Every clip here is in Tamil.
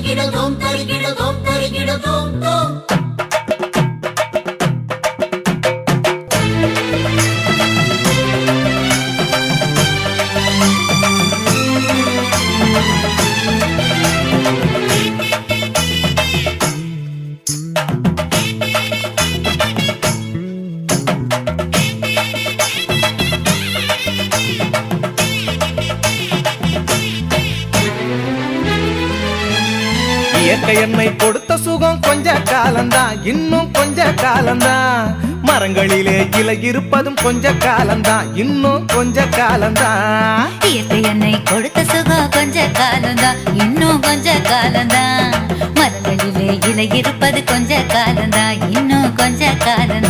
தரிக்கிட தோம் தரிக்கிட தோம் தரிக்கிட தோம் தோம் இயற்கை என்னை கொடுத்த சுகம் கொஞ்ச காலம்தான். இன்னும் கொஞ்ச காலம்தான். மரங்களிலே இலை இருப்பதும் கொஞ்ச காலம்தான். இன்னும் கொஞ்ச காலம்தான். இயற்கை என்னை கொடுத்த சுகம் கொஞ்ச காலம்தான். இன்னும் கொஞ்ச காலம்தான். மரங்களிலே இலை இருப்பது கொஞ்ச காலம்தான். இன்னும் கொஞ்ச காலம்தான்.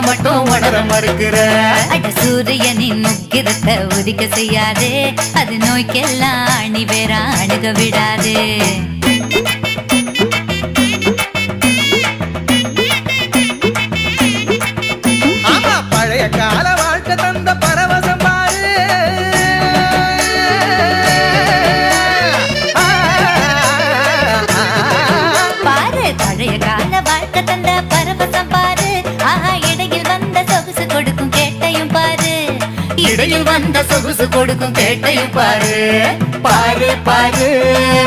வரப்போகும் மட்டும் உணர மறுக்கிற. அட சூரியனின் முக்கிரத்தை உதிக்க செய்யாதே. அது நோய்க்கெல்லாம் அணி வேற அணுக விடாதே. அந்த சொகுசு கொடுக்கும் கேட்டையும் பாரு. பாரு பாரு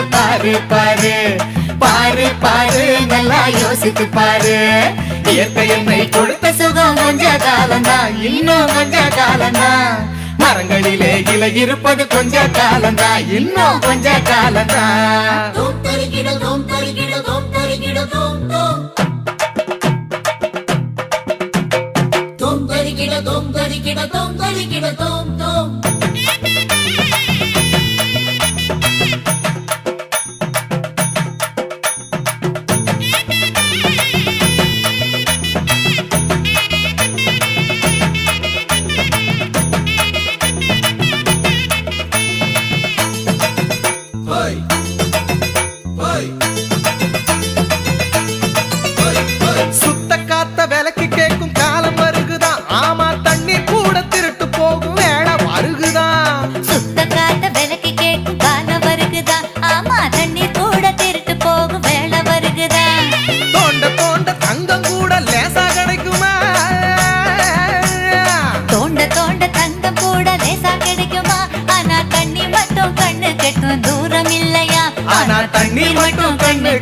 பாரு பாரு. பாரு பாரு நல்லா யோசித்து பாரு. இயற்கையை கொடுத்த சுகம் கொஞ்ச காலம்தான் இன்னும் கொஞ்ச காலம்தான். மரங்களிலே இலை இருப்பது கொஞ்ச காலம்தான் இன்னும் கொஞ்ச காலம்தான். தோம் தரிக்கிட தோம் தரிக்கிட தோம் தோம்.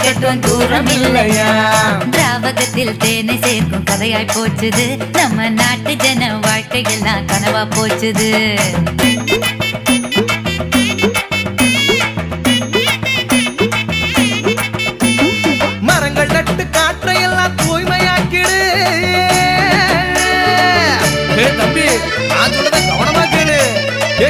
கெட்டும் தூரம் இல்லையா? திராவகத்தில் தேனை சேர்க்கும் கதையாய் போச்சுது. நம்ம நாட்டு ஜன வாழ்க்கையெல்லாம் கனவா போச்சுது. மரங்கள் நட்டு காற்றையெல்லாம் தூய்மையாக்கிடு. ஏய் தம்பி நான் சொல்றத கவனமா கேளு. ஏ